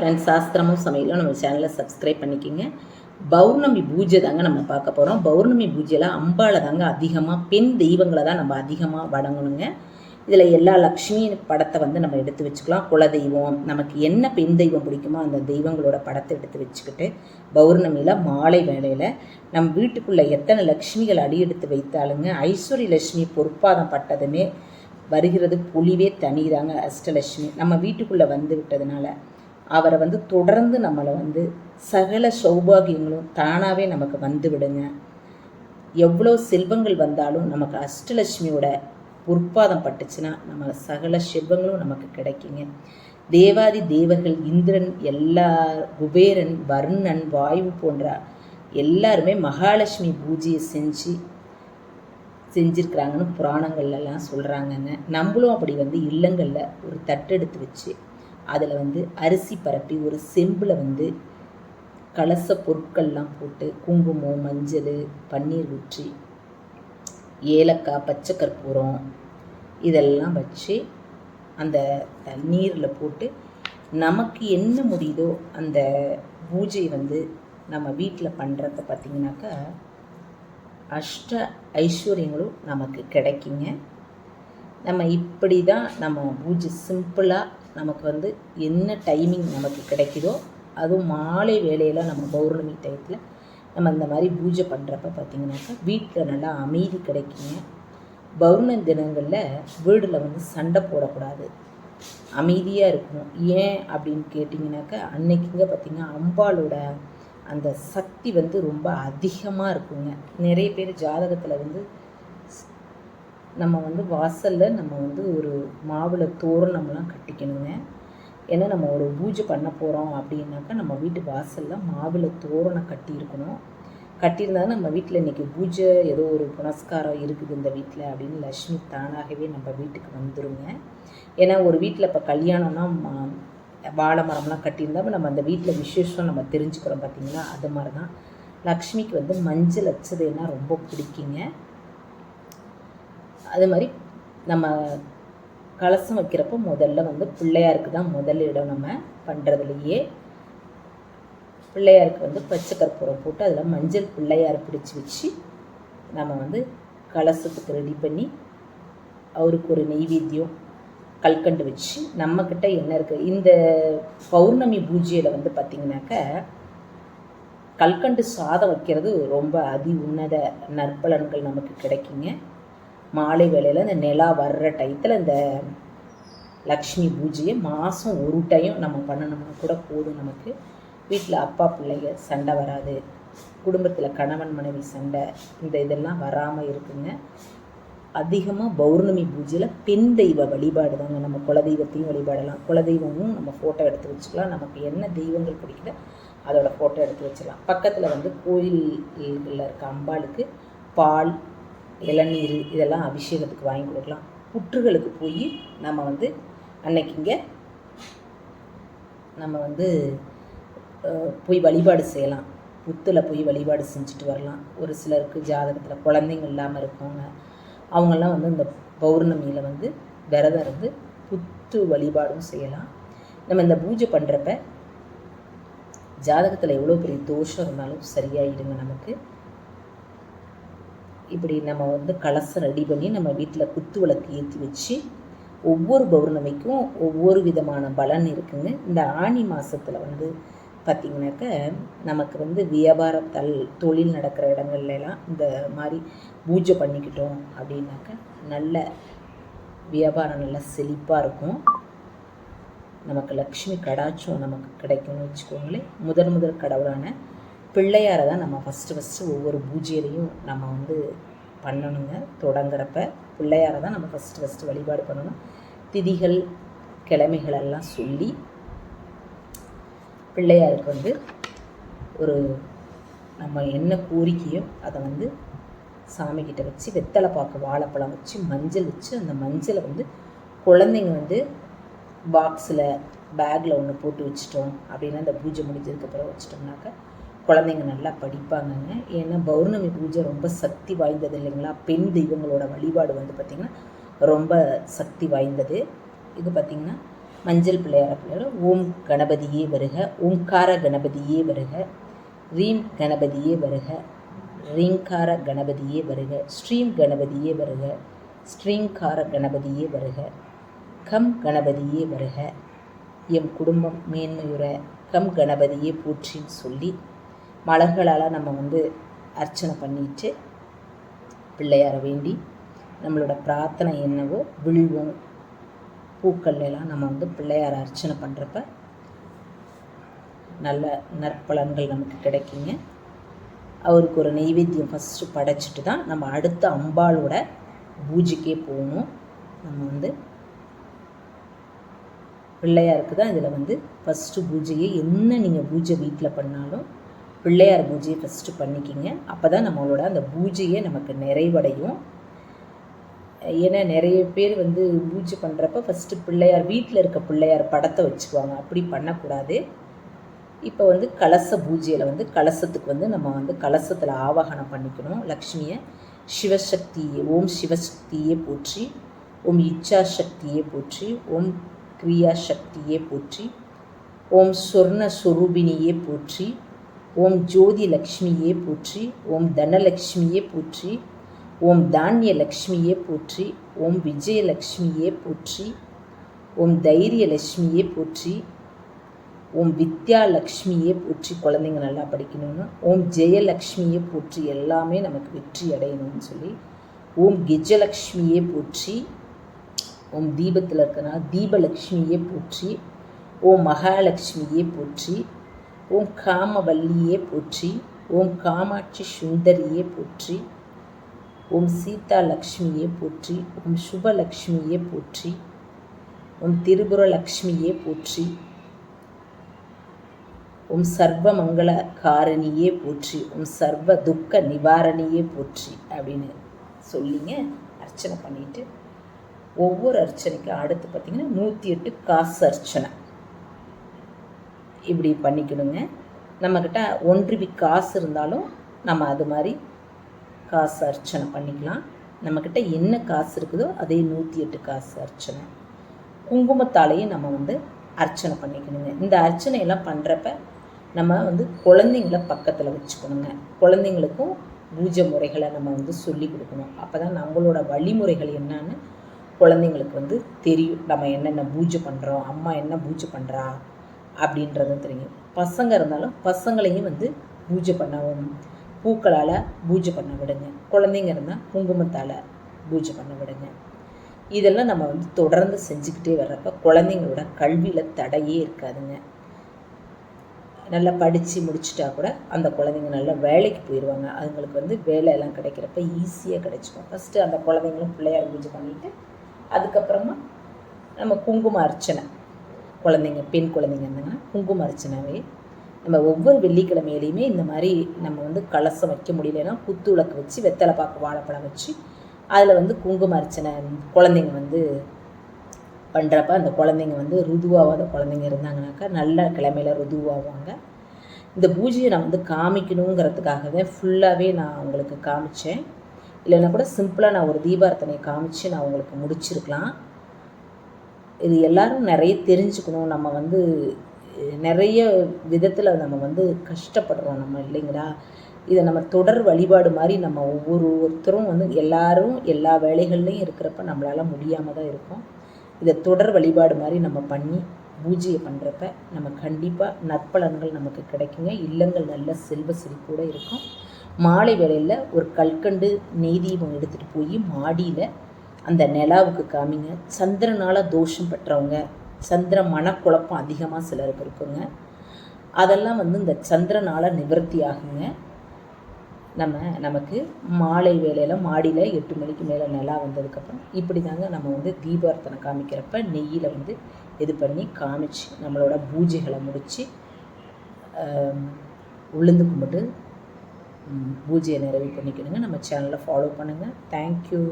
Friends சாஸ்திரமும் சமையலும் நம்ம சேனலை சப்ஸ்கிரைப் பண்ணிக்கோங்க. பௌர்ணமி பூஜை தாங்க நம்ம பார்க்க போகிறோம் பௌர்ணமி பூஜையில் அம்பாளை தாங்க அதிகமாக பெண் தெய்வங்களை தான் நம்ம அதிகமாக வணங்கணுங்க. இதில் எல்லா லக்ஷ்மி படத்தை வந்து நம்ம எடுத்து வச்சுக்கலாம். குல தெய்வம் நமக்கு என்ன பெண் தெய்வம் பிடிக்குமோ அந்த தெய்வங்களோட படத்தை எடுத்து வச்சுக்கிட்டு பௌர்ணமியில் மாலை வேளையில் நம் வீட்டுக்குள்ளே எத்தனை லக்ஷ்மிகள் அடியெடுத்து வைத்தாலுங்க ஐஸ்வர்ய லட்சுமி பொறுப்பாதம் பட்டதுமே வருகிறது பொலிவே தனிதாங்க அஷ்டலட்சுமி நம்ம வீட்டுக்குள்ளே வந்து விட்டதுனால அவரை வந்து தொடர்ந்து நம்மளை வந்து சகல சௌபாகியங்களும் தானாகவே நமக்கு வந்து விடுங்க. எவ்வளோ செல்வங்கள் வந்தாலும் நமக்கு அஷ்டலட்சுமியோட பொற்பாதம் பட்டுச்சுன்னா நம்ம சகல செல்வங்களும் நமக்கு கிடைக்குங்க. தேவாதி தேவர்கள் இந்திரன் எல்லா குபேரன் வர்ணன் வாயு போன்ற எல்லாருமே மகாலட்சுமி பூஜையை செஞ்சு செஞ்சிருக்கிறாங்கன்னு புராணங்கள்லாம் சொல்கிறாங்கங்க நம்மளும் அப்படி வந்து இல்லங்களில் ஒரு தட்டெடுத்து வச்சு அதில் வந்து அரிசி பரப்பி ஒரு செம்பில் வந்து கலச பொருட்கள்லாம் போட்டு குங்குமம் மஞ்சள் பன்னீர் ஊற்றி ஏலக்காய் பச்சை கற்பூரம் இதெல்லாம் வச்சு அந்த தண்ணீரில் போட்டு நமக்கு என்ன முடியுதோ அந்த பூஜை வந்து நம்ம வீட்டில் பண்ணுறத பார்த்திங்கனாக்கா அஷ்ட ஐஸ்வர்யங்களும் நமக்கு கிடைக்குங்க. நம்ம இப்படி தான் நம்ம பூஜை சிம்பிளாக நமக்கு வந்து என்ன டைமிங் நமக்கு கிடைக்குதோ அதுவும் மாலை வேலையில் நம்ம பௌர்ணமி டயத்தில் நம்ம இந்த மாதிரி பூஜை பண்ணுறப்ப பார்த்திங்கனாக்கா வீட்டில் நல்லா அமைதி கிடைக்குங்க. பௌர்ணமி தினங்களில் வீடில் வந்து சண்டை போடக்கூடாது. அமைதியாக இருக்கணும். ஏன் அப்படின்னு கேட்டிங்கனாக்கா அன்னைக்குங்க பார்த்திங்கன்னா அம்பாளோட அந்த சக்தி வந்து ரொம்ப அதிகமாக இருக்குங்க. நிறைய பேர் ஜாதகத்தில் வந்து நம்ம வந்து வாசலில் நம்ம வந்து ஒரு மாவில் தோரணம்லாம் கட்டிக்கணுங்க. ஏன்னா நம்ம ஒரு பூஜை பண்ண போகிறோம் அப்படின்னாக்கா நம்ம வீட்டு வாசலில் மாவில் தோரணம் கட்டியிருக்கணும். கட்டியிருந்தாலும் நம்ம வீட்டில் இன்றைக்கி பூஜை ஏதோ ஒரு புனஸ்காரம் இருக்குது இந்த வீட்டில் அப்படின்னு லக்ஷ்மி தானாகவே நம்ம வீட்டுக்கு வந்துடுங்க ஏன்னா ஒரு வீட்டில் இப்போ கல்யாணம்னா வாழை மரம்லாம் கட்டியிருந்தா நம்ம அந்த வீட்டில் விசேஷம் நம்ம தெரிஞ்சுக்கிறோம் பார்த்திங்களா அது மாதிரி தான் லக்ஷ்மிக்கு வந்து மஞ்சள் வச்சதுன்னா ரொம்ப பிடிக்குங்க. அது மாதிரி நம்ம கலசம் வைக்கிறப்போ முதல்ல வந்து பிள்ளையாருக்கு தான் முதல் இடம் நம்ம பண்ணுறதுலையே பிள்ளையாருக்கு வந்து பச்சை கற்பூரம் போட்டு அதில் மஞ்சள் பிள்ளையார் பிடிச்சி வச்சு நம்ம வந்து கலசத்துக்கு ரெடி பண்ணி அவருக்கு ஒரு நெய்வேத்தியம் கல்கண்டு வச்சு நம்மக்கிட்ட என்ன இருக்குது இந்த பௌர்ணமி பூஜையில் வந்து பார்த்திங்கனாக்க கல்கண்டு சாதம் வைக்கிறது ரொம்ப அதி உன்னத நற்பலன்கள் நமக்கு கிடைக்குங்க. மாலை வேளையில் இந்த நிலா வர்ற டயத்தில் இந்த லக்ஷ்மி பூஜையை மாதம் ஒரு டைம் நம்ம பண்ணணும்னா கூட போதும் நமக்கு. வீட்டில் அப்பா பிள்ளைங்க சண்டை வராது. குடும்பத்தில் கணவன் மனைவி சண்டை இந்த இதெல்லாம் வராமல் இருக்குங்க. அதிகமாக பௌர்ணமி பூஜையில் பெண் தெய்வ வழிபாடு தாங்க. நம்ம குலதெய்வத்தையும் வழிபாடலாம். குலதெய்வமும் நம்ம ஃபோட்டோ எடுத்து வச்சுக்கலாம். நமக்கு என்ன தெய்வங்கள் பிடிக்குதோ அதோட ஃபோட்டோ எடுத்து வச்சிடலாம். பக்கத்தில் வந்து கோயில்களில் இருக்க அம்பாளுக்கு பால் இளநீர் இதெல்லாம் அபிஷேகத்துக்கு வாங்கி கொடுக்கலாம். புற்றுகளுக்கு போய் நம்ம வந்து அன்னைக்கு இங்கே நம்ம வந்து போய் வழிபாடு செய்யலாம். புத்தில் போய் வழிபாடு செஞ்சுட்டு வரலாம். ஒரு சிலருக்கு ஜாதகத்தில் குழந்தைங்க இல்லாமல் இருக்கவங்க அவங்கெல்லாம் வந்து இந்த பௌர்ணமியில் வந்து விரதம் இருந்து புத்து வழிபாடும் செய்யலாம். நம்ம இந்த பூஜை பண்ணுறப்ப ஜாதகத்தில் எவ்வளோ பெரிய தோஷம் இருந்தாலும் சரியாயிடுங்க நமக்கு. இப்படி நம்ம வந்து கலசம் ரெடி பண்ணி நம்ம வீட்டில் குத்து விளக்கு ஏற்றி வச்சு ஒவ்வொரு பௌர்ணமிக்கும் ஒவ்வொரு விதமான பலன் இருக்குங்க இந்த ஆணி மாதத்தில் வந்து பார்த்திங்கனாக்க நமக்கு வந்து வியாபார தல் தொழில் நடக்கிற இடங்கள்லாம் இந்த மாதிரி பூஜை பண்ணிக்கிட்டோம் அப்படின்னாக்க நல்ல வியாபாரம் நல்லா செழிப்பாக இருக்கும். நமக்கு லக்ஷ்மி கடாச்சும் நமக்கு கிடைக்கும்னு வச்சுக்கோங்களேன். முதல் முதல் கடவுளான பிள்ளையாரை தான் நம்ம ஃபஸ்ட்டு ஃபஸ்ட்டு ஒவ்வொரு பூஜையிலையும் நம்ம வந்து பண்ணணுங்க. தொடங்குறப்ப பிள்ளையாரை தான் நம்ம ஃபஸ்ட்டு ஃபஸ்ட்டு வழிபாடு பண்ணணும். திதிகள் கிழமைகளெல்லாம் சொல்லி பிள்ளையாருக்கு வந்து ஒரு நம்ம என்ன கோரிக்கையோ அதை வந்து சாமிக்கிட்ட வச்சு வெத்தலை பாக்கு வாழைப்பழம் வச்சு மஞ்சள் வச்சு அந்த மஞ்சளை வந்து குழந்தைங்க வந்து பாக்ஸில் பேக்கில் ஒன்று போட்டு வச்சிட்டோம். அப்படின்னா அந்த பூஜை முடிஞ்சதுக்கப்புறம் வச்சிட்டோம்னாக்கா குழந்தைங்க நல்லா படிப்பாங்கங்க. ஏன்னா பௌர்ணமி பூஜை ரொம்ப சக்தி வாய்ந்தது இல்லைங்களா? பெண் தெய்வங்களோட வழிபாடு வந்து பார்த்திங்கன்னா ரொம்ப சக்தி வாய்ந்தது. இது பார்த்திங்கன்னா மஞ்சள் பிள்ளையார பிள்ளையார ஓம் கணபதியே வருக ஓம்கார கணபதியே வருக ரீம் கணபதியே வருக ரீங்கார கணபதியே வருக ஸ்ரீம் கணபதியே வருக ஸ்ரீங்கார கணபதியே வருக கம் கணபதியே வருக எம் குடும்பம் மேன்மையுற கம் கணபதியே போற்றின்னு சொல்லி மலர்களால் நம்ம வந்து அர்ச்சனை பண்ணிட்டு பிள்ளையார வேண்டி நம்மளோட பிரார்த்தனை என்னவோ விழுவோம் பூக்கள்ல எல்லாம் நம்ம வந்து பிள்ளையார அர்ச்சனை பண்ணுறப்ப நல்ல நற்பலன்கள் நமக்கு கிடைக்குங்க. அவருக்கு ஒரு நெய்வேத்தியம் ஃபஸ்ட்டு படைச்சிட்டு தான் நம்ம அடுத்த அம்பாளோட பூஜைக்கே போகணும். நம்ம வந்து பிள்ளையாருக்கு தான் இதில் வந்து ஃபஸ்ட்டு பூஜையை என்ன நீங்கள் பூஜை வீட்டில் பண்ணாலும் பிள்ளையார் பூஜையை ஃபஸ்ட்டு பண்ணிக்கிங்க. அப்போ தான் நம்மளோட அந்த பூஜையை நமக்கு நிறைவடையும். ஏன்னா நிறைய பேர் வந்து பூஜை பண்ணுறப்ப ஃபஸ்ட்டு பிள்ளையார் வீட்டில் இருக்க பிள்ளையார் படத்தை வச்சுக்குவாங்க. அப்படி பண்ணக்கூடாது. இப்போ வந்து கலச பூஜையில் வந்து கலசத்துக்கு வந்து நம்ம வந்து கலசத்தில் ஆவாகனம் பண்ணிக்கணும். லக்ஷ்மியை சிவசக்தியை ஓம் சிவசக்தியே போற்றி ஓம் இச்சா சக்தியே போற்றி ஓம் கிரியா சக்தியே போற்றி ஓம் சொர்ண சொரூபினியே போற்றி ஓம் ஜோதி லக்ஷ்மியே போற்றி ஓம் தனலக்ஷ்மியே போற்றி ஓம் தானிய லக்ஷ்மியே போற்றி ஓம் விஜயலக்ஷ்மியே போற்றி ஓம் தைரிய லக்ஷ்மியே போற்றி ஓம் வித்யா லக்ஷ்மியே போற்றி. குழந்தைங்க நல்லா படிக்கணும்னு. ஓம் ஜெயலக்ஷ்மியே போற்றி. எல்லாமே நமக்கு வெற்றி அடையணும்னு சொல்லி. ஓம் கெஜலக்ஷ்மியே போற்றி. ஓம் தீபத்தில் இருக்கிறனா தீபலக்ஷ்மியே போற்றி. ஓம் மகாலட்சுமியே போற்றி. ஓம் காமவல்லியே போற்றி ஓம் காமாட்சி சுந்தரியே போற்றி ஓம் சீதா லக்ஷ்மியே போற்றி ஓம் சுபலக்ஷ்மியே போற்றி ஓம் திரிபுர லக்ஷ்மியே போற்றி ஓம் சர்வ மங்கள காரணியே போற்றி ஓம் சர்வ துக்க நிவாரணியே போற்றி அப்படின்னு சொல்லிங்க. அர்ச்சனை பண்ணிட்டு ஒவ்வொரு அர்ச்சனைக்கும் அடுத்து பார்த்திங்கன்னா நூற்றி எட்டு காசு அர்ச்சனை. இப்படி பண்ணிக்கணுங்க. நம்மக்கிட்ட ஒன்றுவி காசு இருந்தாலும் நம்ம அது மாதிரி காசு அர்ச்சனை பண்ணிக்கலாம். நம்மக்கிட்ட என்ன காசு இருக்குதோ அதே நூற்றி எட்டு காசு அர்ச்சனை. குங்குமத்தாலையும் நம்ம வந்து அர்ச்சனை பண்ணிக்கணுங்க. இந்த அர்ச்சனையெல்லாம் பண்ணுறப்ப நம்ம வந்து குழந்தைங்கள பக்கத்தில் வச்சுக்கணுங்க. குழந்தைங்களுக்கும் பூஜை முறைகளை நம்ம வந்து சொல்லி கொடுக்கணும். அப்போ தான் நம்மளோட வழிமுறைகள் என்னன்னு குழந்தைங்களுக்கு வந்து தெரியும். நம்ம என்னென்ன பூஜை பண்ணுறோம் அம்மா என்ன பூஜை பண்ணுறா அப்படின்றதும் தெரியும். பசங்க இருந்தாலும் பசங்களையும் வந்து பூஜை பண்ணவும் பூக்களால் பூஜை பண்ண விடுங்க. குழந்தைங்க இருந்தால் குங்குமத்தால் பூஜை பண்ண விடுங்க. இதெல்லாம் நம்ம வந்து தொடர்ந்து செஞ்சுக்கிட்டே வர்றப்ப குழந்தைங்களோட கல்வியில் தடையே இருக்காதுங்க. நல்லா படித்து முடிச்சிட்டா கூட அந்த குழந்தைங்க நல்லா வேலைக்கு போயிடுவாங்க அதுங்களுக்கு வந்து வேலையெல்லாம் கிடைக்கிறப்ப ஈஸியாக கிடைச்சிக்கும். ஃபஸ்ட்டு அந்த குழந்தைங்களும் பிள்ளையார் பூஜை பண்ணிவிட்டு அதுக்கப்புறமா நம்ம குங்கும அர்ச்சனை. குழந்தைங்க பெண் குழந்தைங்க இருந்தாங்கன்னா குங்கும அர்ச்சனாவே. நம்ம ஒவ்வொரு வெள்ளிக்கிழமையிலையுமே இந்த மாதிரி நம்ம வந்து கலசம் வைக்க முடியலன்னா குத்து விளக்கு வச்சு வெத்தலை பாக்கு வாழைப்பழம் வச்சு அதில் வந்து குங்கும அர்ச்சனை குழந்தைங்க வந்து பண்ணுறப்ப அந்த குழந்தைங்க வந்து ருதுவாகாத குழந்தைங்க இருந்தாங்கனாக்கா நல்ல கிழமையில் ருதுவாகுவாங்க இந்த பூஜையை நான் வந்து காமிக்கணுங்கிறதுக்காக தான் ஃபுல்லாகவே நான் உங்களுக்கு காமிச்சேன். இல்லைன்னா கூட சிம்பிளாக நான் ஒரு தீபார்த்தனையை காமிச்சு நான் உங்களுக்கு முடிச்சிருக்கலாம். இது எல்லாரும் நிறைய தெரிஞ்சுக்கணும். நம்ம வந்து நிறைய விதத்தில் நம்ம வந்து கஷ்டப்படுறோம். நம்ம இல்லைங்களா? இதை நம்ம தொடர் வழிபாடு மாதிரி நம்ம ஒவ்வொரு ஒருத்தரும் வந்து எல்லாரும் எல்லா வேலைகள்லையும் இருக்கிறப்ப நம்மளால் முடியாமல் தான் இருக்கும். இதை தொடர் வழிபாடு மாதிரி நம்ம பண்ணி பூஜையை பண்ணுறப்ப நம்ம கண்டிப்பாக நற்பலன்கள் நமக்கு கிடைக்குங்க. இல்லங்கள் நல்ல செல்வ செழிப்போடு இருக்கும். மாலை வேளையில் ஒரு கல்கண்டு நெய் தீபம் எடுத்துகிட்டு போய் மாடியில் அந்த நிலாவுக்கு காமிங்க. சந்திரனால் தோஷம் பெற்றவங்க சந்திர மனக்குழப்பம் அதிகமாக சிலருக்கு இருக்குங்க. அதெல்லாம் வந்து இந்த சந்திரனால் நிவர்த்தி ஆகுங்க. நம்ம நமக்கு மாலை வேலையில் மாடியில் எட்டு மணிக்கு மேலே நிலா வந்ததுக்கப்புறம் இப்படி தாங்க நம்ம வந்து தீபார்த்தனை காமிக்கிறப்ப நெய்யில் வந்து இது பண்ணி காமிச்சு நம்மளோட பூஜைகளை முடித்து உளுந்து கும்பிட்டு பூஜையை நிறைவு பண்ணிக்கணுங்க. நம்ம சேனலை ஃபாலோ பண்ணுங்கள் தேங்க்யூ